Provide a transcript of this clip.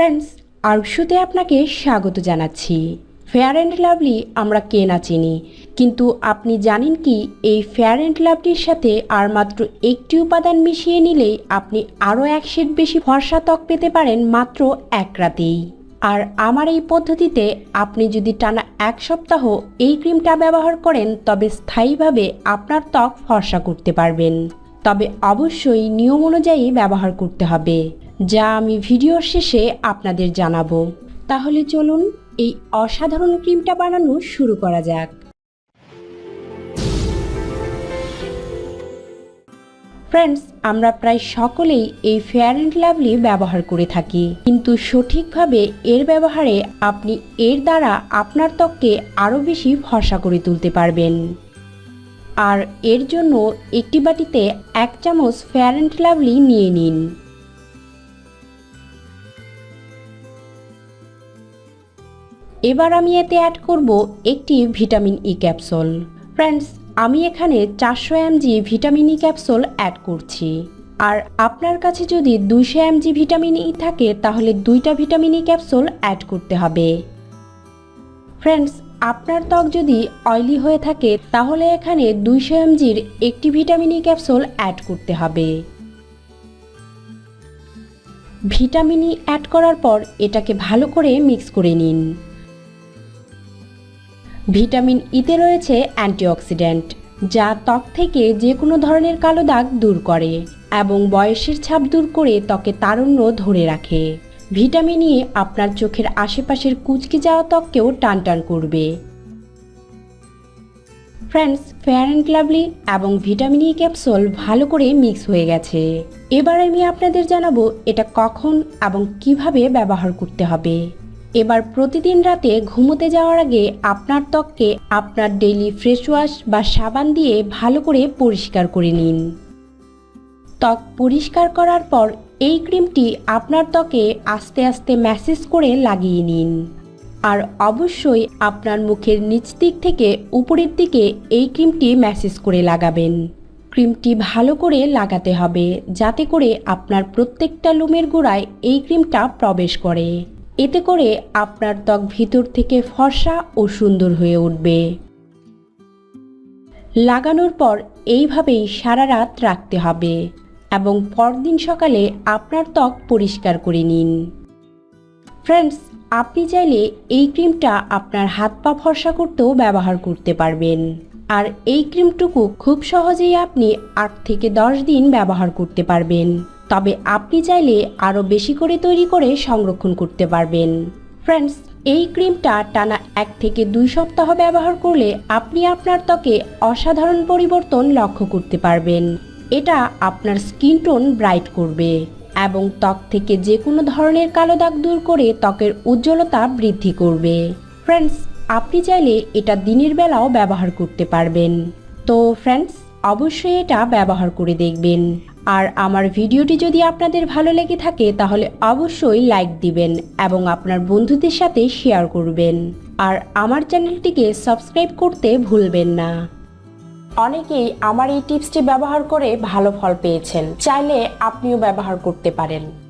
Friends আরশুতে আপনাকে স্বাগত জানাচ্ছি। ফেয়ার অ্যান্ড লাভলি আমরা কে না চিনি, কিন্তু আপনি জানেন কি, এই ফেয়ার অ্যান্ড লাভলির সাথে আর মাত্র একটি উপাদান মিশিয়ে নিলেই আপনি আরও এক শেড বেশি ফর্সা ত্বক পেতে পারেন মাত্র এক রাতেই। আর আমার এই পদ্ধতিতে আপনি যদি টানা এক সপ্তাহ এই ক্রিমটা ব্যবহার করেন, তবে স্থায়ীভাবে আপনার ত্বক ফর্সা করতে পারবেন। তবে অবশ্যই নিয়ম অনুযায়ী ব্যবহার করতে হবে। যা আমি ভিডিওর শেষে আপনাদের জানাব। তাহলে চলুন এই অসাধারণ ক্রিমটা বানানো শুরু করা যাক। ফ্রেন্ডস আমরা প্রায় সকলেই এই ফেয়ার অ্যান্ড লাভলি ব্যবহার করে থাকি। কিন্তু সঠিকভাবে এর ব্যবহারে আপনি এর দ্বারা আপনার ত্বককে আরও বেশি ফর্সা করে তুলতে পারবেন। আর এর জন্য একটি বাটিতে এক চামচ ফেয়ার অ্যান্ড লাভলি নিয়ে নিন। এবার আমি এতে অ্যাড করব একটি ভিটামিন ই ক্যাপসুল ফ্রেন্ডস আমি এখানে চারশো MG vitamin E capsule add করছি। আর আপনার কাছে যদি দুইশো এমজি ভিটামিন ই থাকে, তাহলে দুইটা ভিটামিন ই ক্যাপসুল অ্যাড করতে হবে। ফ্রেন্ডস আপনার ত্বক যদি অয়েলি হয়ে থাকে, তাহলে এখানে দুইশো এমজির একটি ভিটামিন ই ক্যাপসুল অ্যাড করতে হবে। ভিটামিন ই অ্যাড করার পর এটাকে ভালো করে মিক্স করে নিন। ভিটামিন ইতে রয়েছে অ্যান্টিঅক্সিডেন্ট, যা ত্বক থেকে যে কোনো ধরনের কালো দাগ দূর করে এবং বয়সের ছাপ দূর করে ত্বকে তারুণ্য ধরে রাখে। ভিটামিন ই আপনার চোখের আশেপাশের কুচকে যাওয়া ত্বককেও টান টান করবে। ফ্রেন্ডস, ফেয়ার অ্যান্ড লাভলি এবং ভিটামিন ই ক্যাপসুল ভালো করে মিক্স হয়ে গেছে। এবার আমি আপনাদের জানাব এটা কখন এবং কীভাবে ব্যবহার করতে হবে। এবার প্রতিদিন রাতে ঘুমোতে যাওয়ার আগে আপনার ত্বককে আপনার ডেইলি ফ্রেশ ওয়াশ বা সাবান দিয়ে ভালো করে পরিষ্কার করে নিন। ত্বক পরিষ্কার করার পর এই ক্রিমটি আপনার ত্বকে আস্তে আস্তে ম্যাসেজ করে লাগিয়ে নিন। আর অবশ্যই আপনার মুখের নিচ দিক থেকে উপরের দিকে এই ক্রিমটি ম্যাসেজ করে লাগাবেন। ক্রিমটি ভালো করে লাগাতে হবে যাতে করে আপনার প্রত্যেকটা লুমের গোড়ায় এই ক্রিমটা প্রবেশ করে। এতে করে আপনার ত্বক ভিতর থেকে ফর্সা ও সুন্দর হয়ে উঠবে। লাগানোর পর এইভাবেই সারা রাত রাখতে হবে এবং পরদিন সকালে আপনার ত্বক পরিষ্কার করে নিন। ফ্রেন্ডস আপনি চাইলে এই ক্রিমটা আপনার হাত পা ফর্সা করতেও ব্যবহার করতে পারবেন। আর এই ক্রিমটুকু খুব সহজেই আপনি আট থেকে দশ দিন ব্যবহার করতে পারবেন। তবে আপনি চাইলে আরও বেশি করে তৈরি করে সংরক্ষণ করতে পারবেন। ফ্রেন্ডস, এই ক্রিমটা টানা এক থেকে দুই সপ্তাহ ব্যবহার করলে আপনি আপনার ত্বকে অসাধারণ পরিবর্তন লক্ষ্য করতে পারবেন। এটা আপনার স্কিন টোন ব্রাইট করবে এবং ত্বক থেকে যে কোনো ধরনের কালো দাগ দূর করে ত্বকের উজ্জ্বলতা বৃদ্ধি করবে। ফ্রেন্ডস আপনি চাইলে এটা দিনের বেলাও ব্যবহার করতে পারবেন। তো ফ্রেন্ডস অবশ্যই এটা ব্যবহার করে দেখবেন। আর আমার ভিডিওটি যদি আপনাদের ভালো লেগে থাকে, তাহলে অবশ্যই লাইক দিবেন এবং আপনার বন্ধুদের সাথে শেয়ার করবেন। আর আমার চ্যানেলটিকে সাবস্ক্রাইব করতে ভুলবেন না। অনেকেই আমার এই টিপসটি ব্যবহার করে ভালো ফল পেয়েছেন। চাইলে আপনিও ব্যবহার করতে পারেন।